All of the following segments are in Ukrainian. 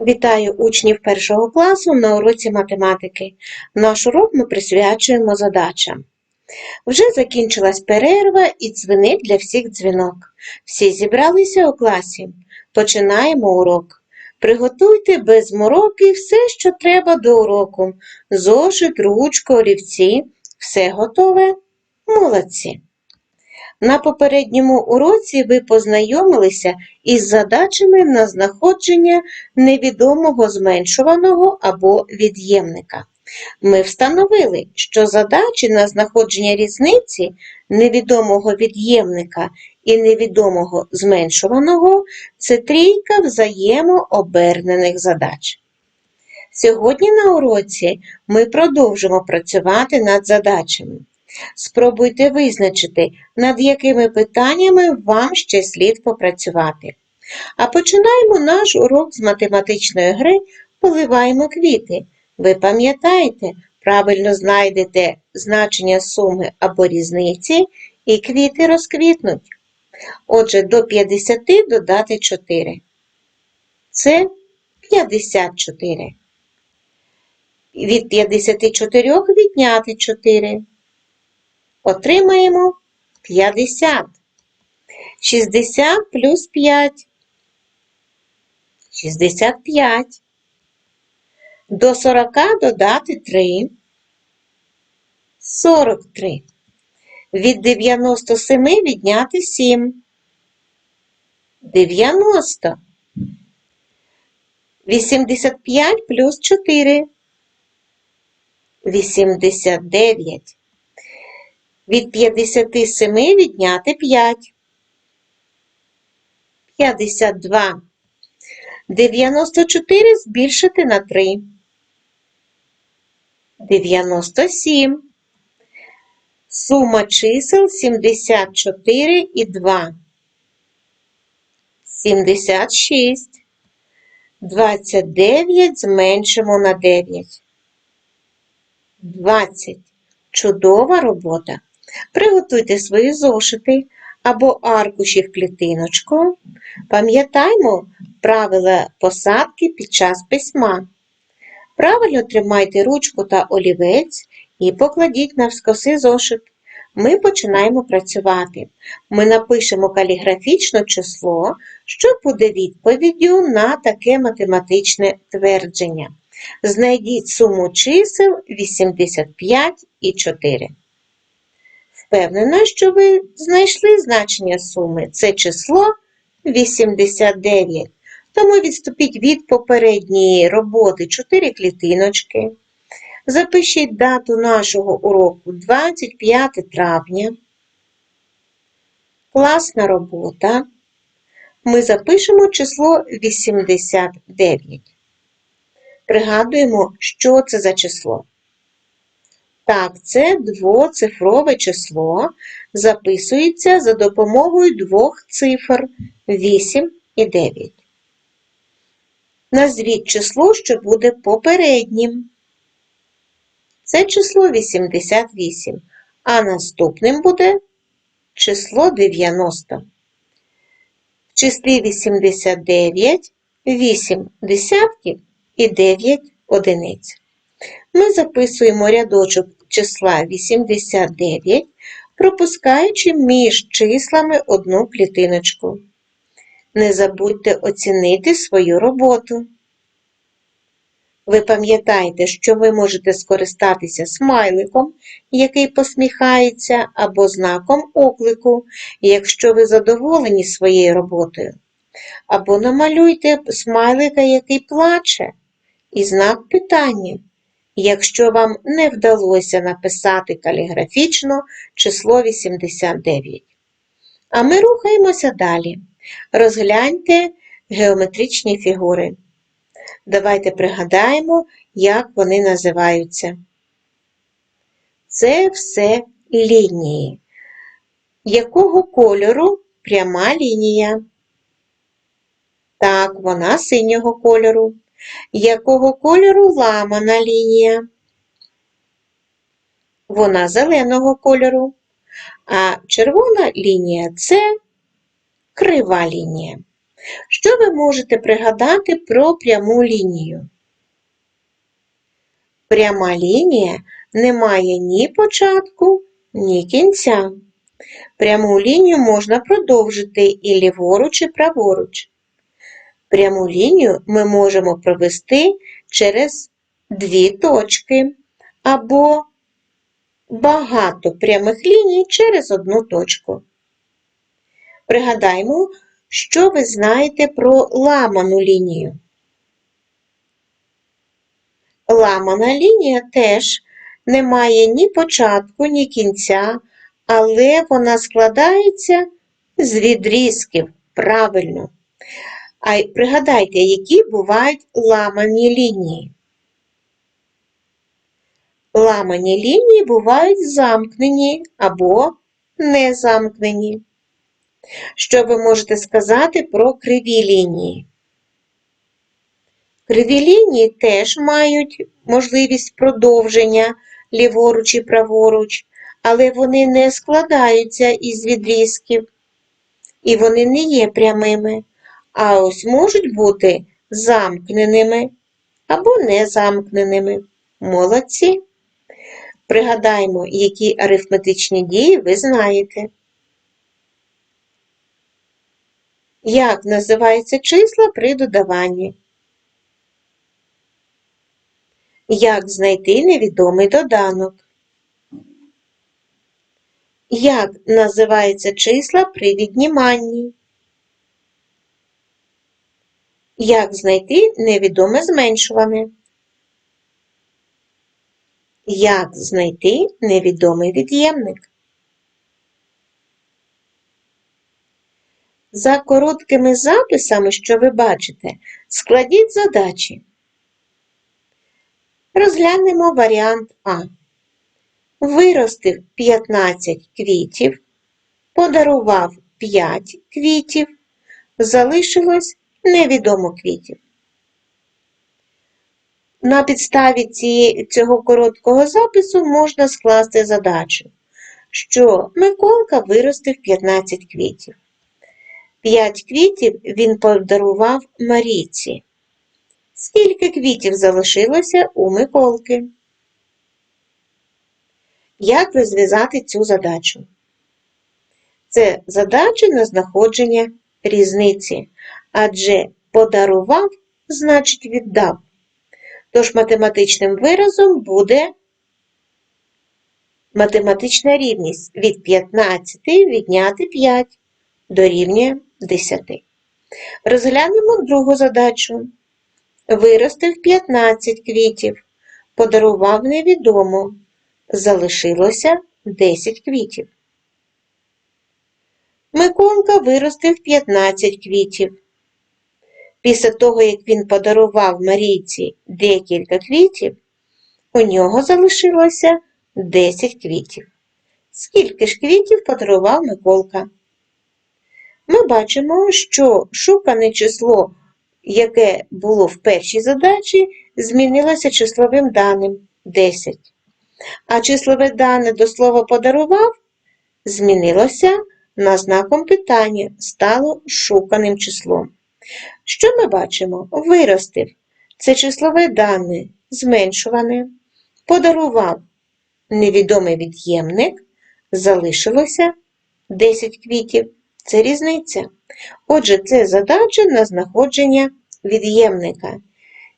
Вітаю учнів першого класу на уроці математики. Наш урок ми присвячуємо задачам. Вже закінчилась перерва і дзвенить для всіх дзвінок. Всі зібралися у класі. Починаємо урок. Приготуйте без мороки все, що треба до уроку. Зошит, ручку, олівці. Все готове? Молодці! На попередньому уроці ви познайомилися із задачами на знаходження невідомого зменшуваного або від'ємника. Ми встановили, що задачі на знаходження різниці невідомого від'ємника і невідомого зменшуваного це трійка взаємообернених задач. Сьогодні на уроці ми продовжимо працювати над задачами. Спробуйте визначити, над якими питаннями вам ще слід попрацювати. А починаємо наш урок з математичної гри Поливаємо квіти. Ви пам'ятаєте, правильно знайдете значення суми або різниці, і квіти розквітнуть. Отже, до 50 додати 4. Це 54. Від 54 відняти 4 отримаємо 50. 60 плюс 5. 65. До 40 додати 3. 43. Від 97 відняти 7. 90. 85 плюс 4. 89. Від 57 відняти 5. 52. 94 збільшити на 3. 97. Сума чисел 74 і 2. 76. 29 зменшимо на 9. 20. Чудова робота. Приготуйте свої зошити або аркуші в клітиночку. Пам'ятаймо правила посадки під час письма. Правильно тримайте ручку та олівець і покладіть навскоси зошит. Ми починаємо працювати. Ми напишемо каліграфічно число, що буде відповіддю на таке математичне твердження. Знайдіть суму чисел 85 і 4. Впевнена, що ви знайшли значення суми. Це число 89. Тому відступіть від попередньої роботи 4 клітиночки. Запишіть дату нашого уроку 25 травня. Класна робота. Ми запишемо число 89. Пригадуємо, що це за число. Так, це двоцифрове число записується за допомогою двох цифр 8 і 9. Назвіть число, що буде попереднім. Це число 88, а наступним буде число 90. В числі 89 8 десятків і 9 одиниць. Ми записуємо рядочок числа 89, пропускаючи між числами одну клітиночку. Не забудьте оцінити свою роботу. Ви пам'ятаєте, що ви можете скористатися смайликом, який посміхається, або знаком оклику, якщо ви задоволені своєю роботою. Або намалюйте смайлика, який плаче, і знак питання, якщо вам не вдалося написати каліграфічно число 89. А ми рухаємося далі. Розгляньте геометричні фігури. Давайте пригадаємо, як вони називаються. Це все лінії. Якого кольору пряма лінія? Так, вона синього кольору. Якого кольору ламана лінія? Вона зеленого кольору. А червона лінія це крива лінія. Що ви можете пригадати про пряму лінію? Пряма лінія не має ні початку, ні кінця. Пряму лінію можна продовжити і ліворуч, і праворуч. Пряму лінію ми можемо провести через дві точки або багато прямих ліній через одну точку. Пригадаймо, що ви знаєте про ламану лінію. Ламана лінія теж не має ні початку, ні кінця, але вона складається з відрізків правильно. А й пригадайте, які бувають ламані лінії. Ламані лінії бувають замкнені або незамкнені. Що ви можете сказати про криві лінії? Криві лінії теж мають можливість продовження ліворуч і праворуч, але вони не складаються із відрізків, і вони не є прямими, а ось можуть бути замкненими або незамкненими. Молодці! Пригадаймо, які арифметичні дії ви знаєте. Як називаються числа при додаванні? Як знайти невідомий доданок? Як називаються числа при відніманні? Як знайти невідоме зменшуване? Як знайти невідомий від'ємник? За короткими записами, що ви бачите, складіть задачі. Розглянемо варіант А. Виростив 15 квітів, подарував 5 квітів, залишилось невідомо квітів. На підставі ці, цього короткого запису можна скласти задачу, що Миколка виростив 15 квітів. 5 квітів він подарував Марійці. Скільки квітів залишилося у Миколки? Як розв'язати цю задачу? Це задача на знаходження різниці, адже подарував, значить віддав. Тож математичним виразом буде математична рівність від 15 відняти 5 дорівнює 10. Розглянемо другу задачу. Виростив 15 квітів, подарував невідомо, залишилося 10 квітів. Миколка виростив 15 квітів. Після того, як він подарував Марійці декілька квітів, у нього залишилося 10 квітів. Скільки ж квітів подарував Миколка? Ми бачимо, що шукане число, яке було в першій задачі, змінилося числовим даним 10. А числове дане до слова подарував змінилося на знаком питання, стало шуканим числом. Що ми бачимо? Виростив. Це числове дане зменшуване, подарував невідомий від'ємник, залишилося 10 квітів. Це різниця. Отже, це задача на знаходження від'ємника.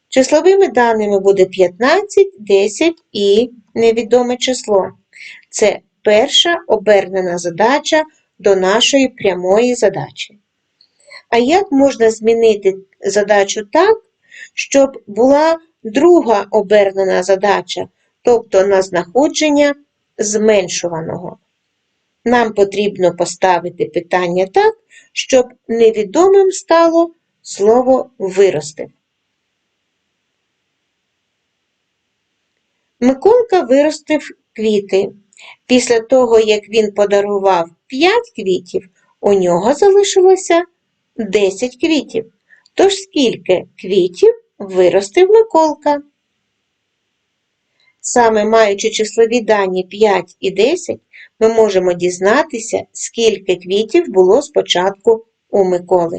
Числовими даними буде 15, 10 і невідоме число. Це перша обернена задача до нашої прямої задачі. А як можна змінити задачу так, щоб була друга обернена задача, тобто на знаходження зменшуваного? Нам потрібно поставити питання так, щоб невідомим стало слово вирости. Миколка виростив квіти. Після того, як він подарував 5 квітів, у нього залишилося 10 квітів. Тож скільки квітів виростив Миколка? Саме маючи числові дані 5 і 10, ми можемо дізнатися, скільки квітів було спочатку у Миколи.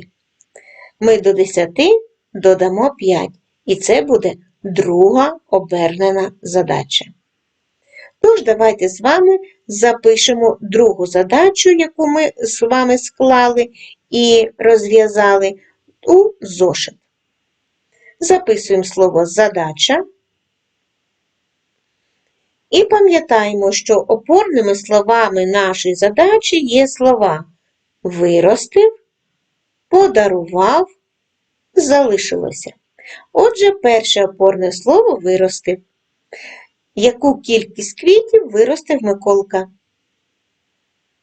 Ми до 10 додамо 5, і це буде друга обернена задача. Тож, давайте з вами запишемо другу задачу, яку ми з вами склали і розв'язали у зошит. Записуємо слово задача. І пам'ятаємо, що опорними словами нашої задачі є слова виростив, подарував, залишилося. Отже, перше опорне слово виростив. Яку кількість квітів виростив Миколка?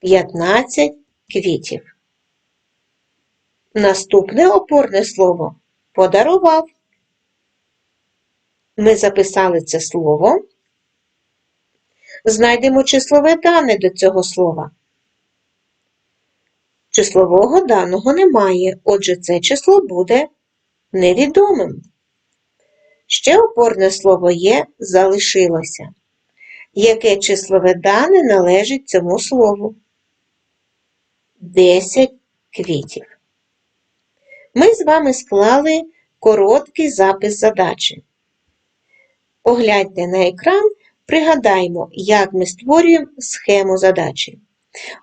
15 квітів. Наступне опорне слово подарував. Ми записали це слово. Знайдемо числове дане до цього слова. Числового даного немає, отже, це число буде невідомим. Ще опорне слово є залишилося. Яке числове дане належить цьому слову? 10 квітів. Ми з вами склали короткий запис задачі. Погляньте на екран, пригадаймо, як ми створюємо схему задачі.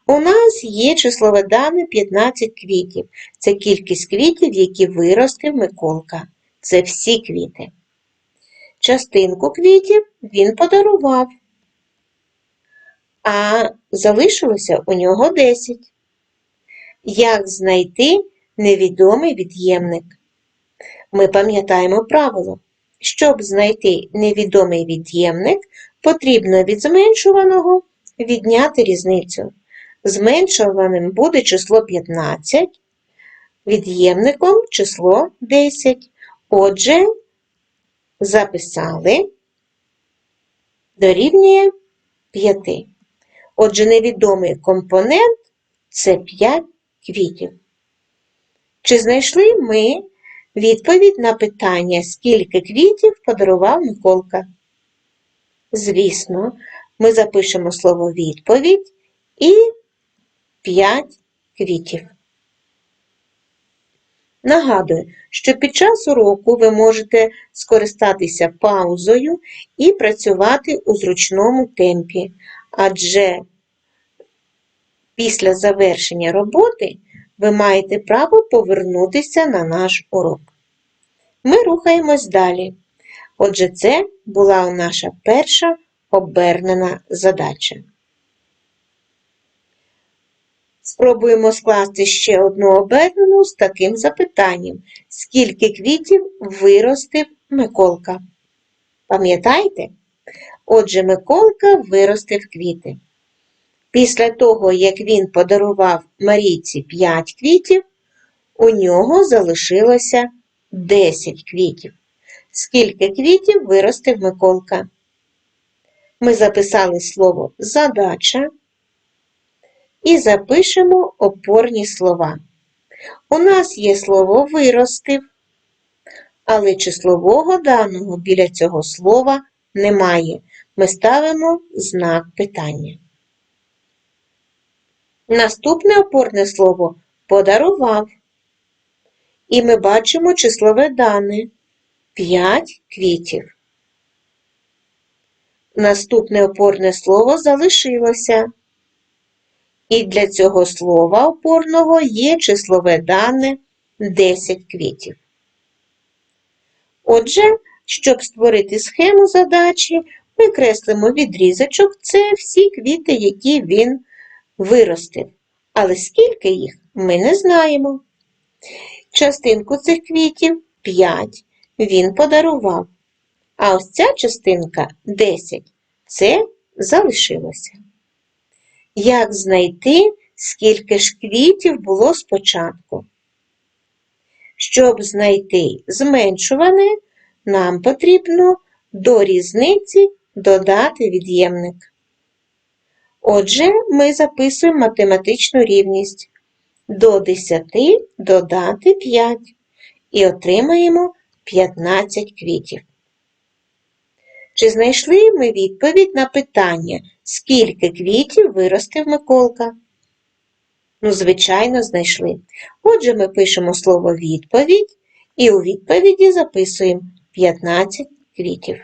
У нас є числове дане 15 квітів. Це кількість квітів, які виростив Миколка. Це всі квіти. Частинку квітів він подарував, а залишилося у нього 10. Як знайти невідомий від'ємник? Ми пам'ятаємо правило. Щоб знайти невідомий від'ємник, потрібно від зменшуваного відняти різницю. Зменшуваним буде число 15, від'ємником число 10. Отже, записали дорівнює 5. Отже, невідомий компонент це 5 квітів. Чи знайшли ми відповідь на питання, скільки квітів подарував Миколка? Звісно, ми запишемо слово відповідь і 5 квітів. Нагадую, що під час уроку ви можете скористатися паузою і працювати у зручному темпі, адже після завершення роботи ви маєте право повернутися на наш урок. Ми рухаємось далі. Отже, це була наша перша обернена задача. Спробуємо скласти ще одну обернену з таким запитанням. Скільки квітів виростив Миколка? Пам'ятаєте? Отже, Миколка виростив квіти. Після того, як він подарував Марійці 5 квітів, у нього залишилося 10 квітів. Скільки квітів виростив Миколка? Ми записали слово задача і запишемо опорні слова. У нас є слово виростив, але числового даного біля цього слова немає. Ми ставимо знак питання. Наступне опорне слово подарував. І ми бачимо числове дане 5 квітів. Наступне опорне слово залишилося. І для цього слова опорного є числове дане 10 квітів. Отже, щоб створити схему задачі, ми креслимо відрізочок це всі квіти, які він виростив. Але скільки їх, ми не знаємо. Частинку цих квітів 5 він подарував. А ось ця частинка 10 це залишилося. Як знайти, скільки ж квітів було спочатку? Щоб знайти зменшуване, нам потрібно до різниці додати від'ємник. Отже, ми записуємо математичну рівність до 10 додати 5 і отримаємо 15 квітів. Чи знайшли ми відповідь на питання, скільки квітів виростив Миколка? Ну, звичайно, знайшли. Отже, ми пишемо слово відповідь і у відповіді записуємо 15 квітів.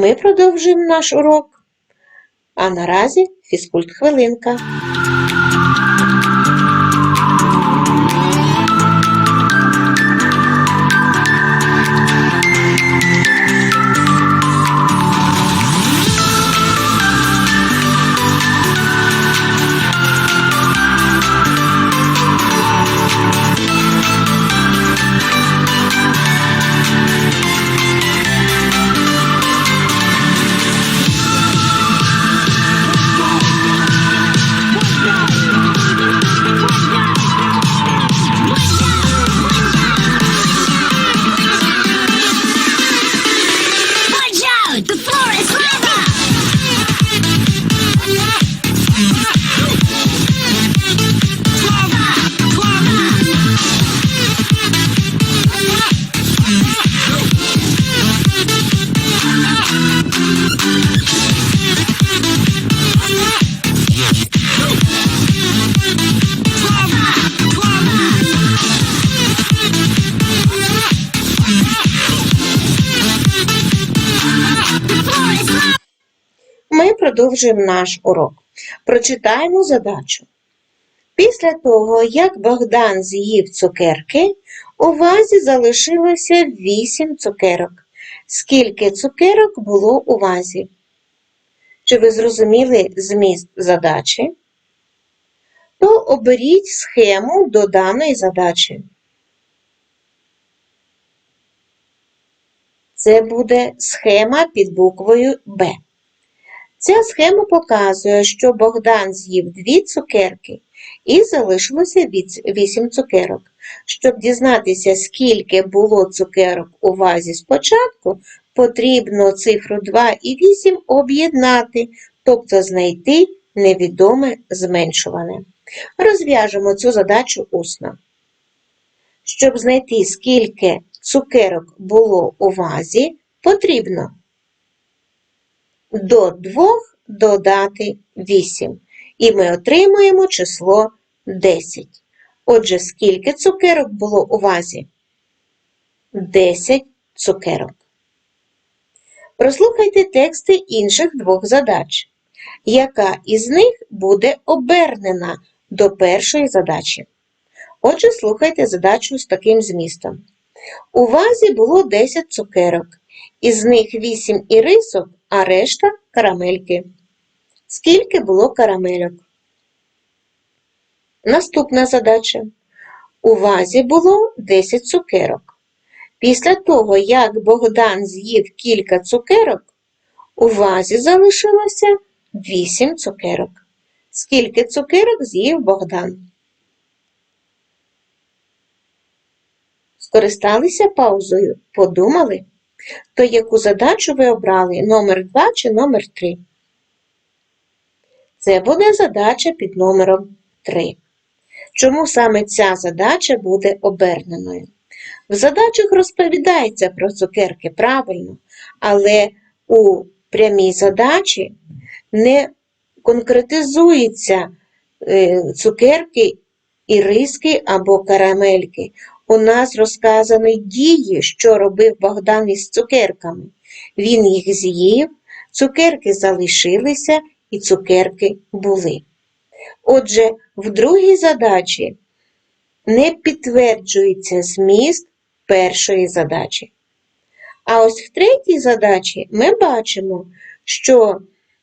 Ми продовжуємо наш урок. А наразі фізкульт хвилинка. Продовжуємо наш урок. Прочитаємо задачу. Після того, як Богдан з'їв цукерки, у вазі залишилося 8 цукерок. Скільки цукерок було у вазі? Чи ви зрозуміли зміст задачі? То оберіть схему до даної задачі. Це буде схема під буквою Б. Ця схема показує, що Богдан з'їв дві цукерки і залишилося вісім цукерок. Щоб дізнатися, скільки було цукерок у вазі спочатку, потрібно цифру 2 і 8 об'єднати, тобто знайти невідоме зменшуване. Розв'яжемо цю задачу усно. Щоб знайти, скільки цукерок було у вазі, потрібно до 2 додати 8. І ми отримуємо число 10. Отже, скільки цукерок було у вазі? 10 цукерок. Прослухайте тексти інших двох задач. Яка із них буде обернена до першої задачі? Отже, слухайте задачу з таким змістом. У вазі було 10 цукерок, із них 8 ірисок, а решта карамельки. Скільки було карамельок? Наступна задача. У вазі було 10 цукерок. Після того, як Богдан з'їв кілька цукерок, у вазі залишилося 8 цукерок. Скільки цукерок з'їв Богдан? Скористалися паузою? Подумали? То яку задачу ви обрали? Номер 2 чи номер 3? Це буде задача під номером 3. Чому саме ця задача буде оберненою? В задачах розповідається про цукерки правильно, але у прямій задачі не конкретизуються е, цукерки, іриски або карамельки. У нас розказані дії, що робив Богдан із цукерками. Він їх з'їв, цукерки залишилися і цукерки були. Отже, в другій задачі не підтверджується зміст першої задачі. А ось в третій задачі ми бачимо, що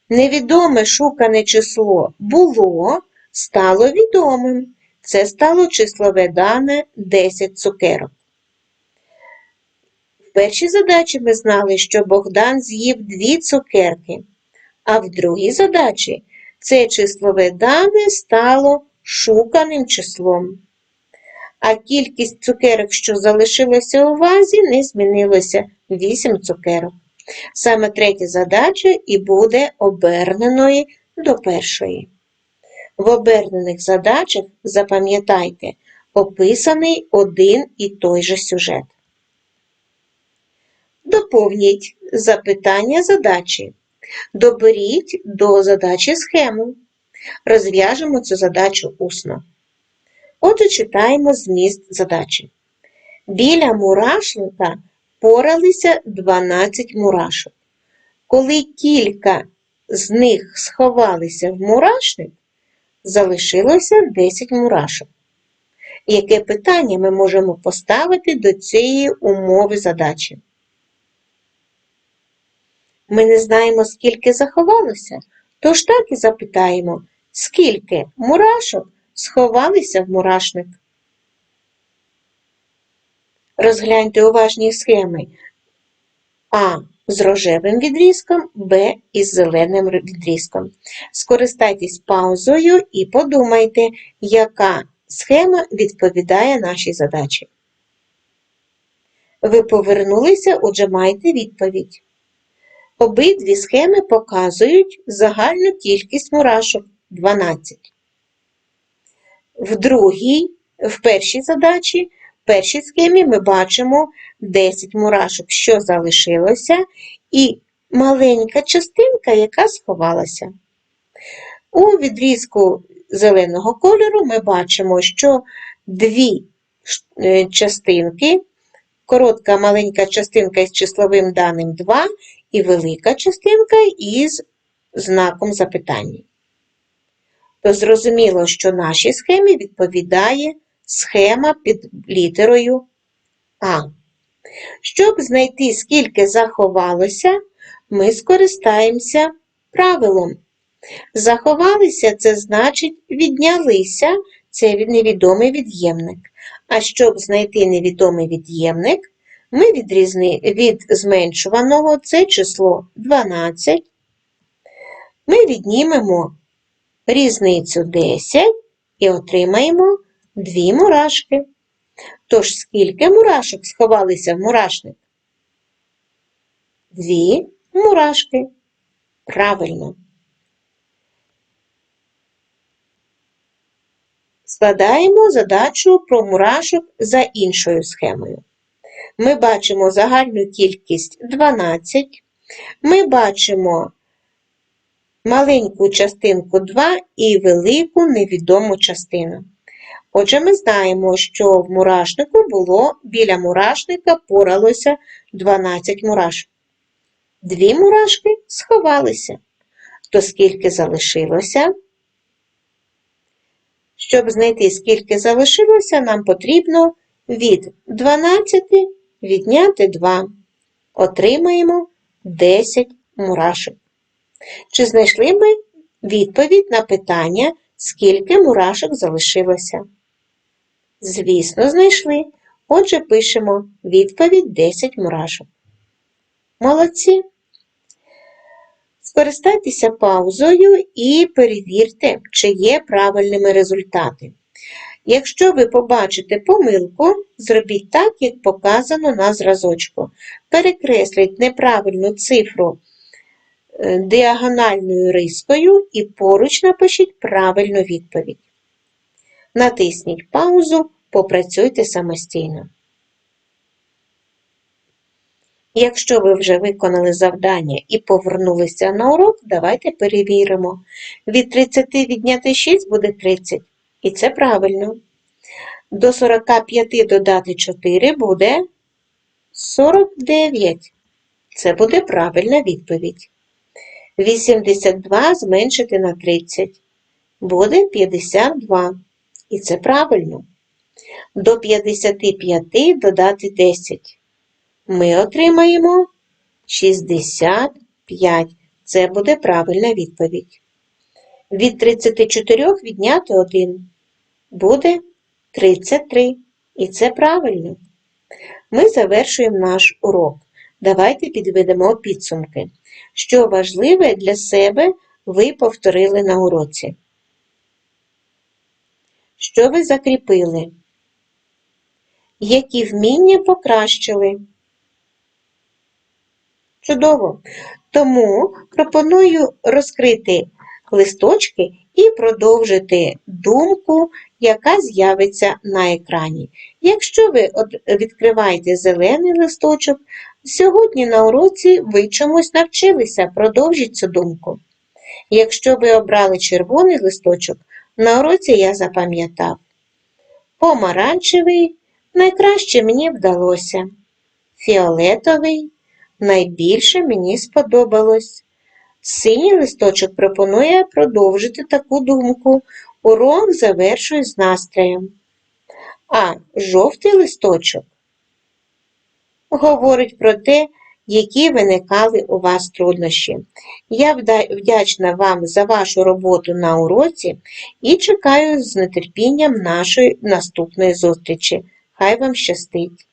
невідоме шукане число було, стало відомим. Це стало числове дане 10 цукерок. В першій задачі ми знали, що Богдан з'їв дві цукерки, а в другій задачі це числове дане стало шуканим числом. А кількість цукерок, що залишилося у вазі, не змінилося 8 цукерок. Саме третя задача і буде оберненою до першої. В обернених задачах запам'ятайте описаний один і той же сюжет. Доповніть запитання задачі. Доберіть до задачі схему. Розв'яжемо цю задачу усно. Отже, читаємо зміст задачі. Біля мурашника поралися 12 мурашок. Коли кілька з них сховалися в мурашник, залишилося 10 мурашок. Яке питання ми можемо поставити до цієї умови задачі? Ми не знаємо, скільки заховалося, тож так і запитаємо, скільки мурашок сховалися в мурашник. Розгляньте уважні схеми А з рожевим відрізком, Б із зеленим відрізком. Скористайтесь паузою і подумайте, яка схема відповідає нашій задачі. Ви повернулися, отже, маєте відповідь. Обидві схеми показують загальну кількість мурашок 12. В другій, в першій задачі, першій схемі ми бачимо 10 мурашок, що залишилося, і маленька частинка, яка сховалася. У відрізку зеленого кольору ми бачимо, що дві е, частинки, коротка маленька частинка із числовим даним 2 і велика частинка із знаком запитання. То зрозуміло, що нашій схемі відповідає схема під літерою А. Щоб знайти, скільки заховалося, ми скористаємося правилом. Заховалися це значить віднялися це невідомий від'ємник. А щоб знайти невідомий від'ємник, ми відрізни від зменшуваного це число 12. Ми віднімемо різницю 10 і отримаємо 2 мурашки. Тож скільки мурашок сховалися в мурашник? Дві мурашки. Правильно. Складаємо задачу про мурашок за іншою схемою. Ми бачимо загальну кількість 12. Ми бачимо маленьку частинку 2 і велику невідому частину. Отже, ми знаємо, що в мурашнику було біля мурашника поралося 12 мурашок. Дві мурашки сховалися. То скільки залишилося? Щоб знайти, скільки залишилося, нам потрібно від 12 відняти 2. Отримаємо 10 мурашок. Чи знайшли ми відповідь на питання, скільки мурашок залишилося? Звісно, знайшли. Отже, пишемо відповідь 10 мурашок. Молодці! Скористайтеся паузою і перевірте, чи є правильними результати. Якщо ви побачите помилку, зробіть так, як показано на зразочку. Перекресліть неправильну цифру е, діагональною рискою і поруч напишіть правильну відповідь. Натисніть паузу, попрацюйте самостійно. Якщо ви вже виконали завдання і повернулися на урок, давайте перевіримо. Від 30 відняти 6 буде 30. І це правильно. До 45 додати 4 буде 49. Це буде правильна відповідь. 82 зменшити на 30. Буде 52. І це правильно. До 55 додати 10. Ми отримаємо 65. Це буде правильна відповідь. Від 34 відняти 1 буде 33. І це правильно. Ми завершуємо наш урок. Давайте підведемо підсумки. Що важливе для себе ви повторили на уроці? Що ви закріпили? Які вміння покращили? Чудово! Тому пропоную розкрити листочки і продовжити думку, яка з'явиться на екрані. Якщо ви відкриваєте зелений листочок, сьогодні на уроці ви чомусь навчилися, продовжіть цю думку. Якщо ви обрали червоний листочок, на уроці я запам'ятав. Помаранчевий найкраще мені вдалося. Фіолетовий найбільше мені сподобалось. Синій листочок пропонує продовжити таку думку. Урок завершую з настроєм. А жовтий листочок говорить про те, які виникали у вас труднощі. Я вдячна вам за вашу роботу на уроці і чекаю з нетерпінням нашої наступної зустрічі. Хай вам щастить!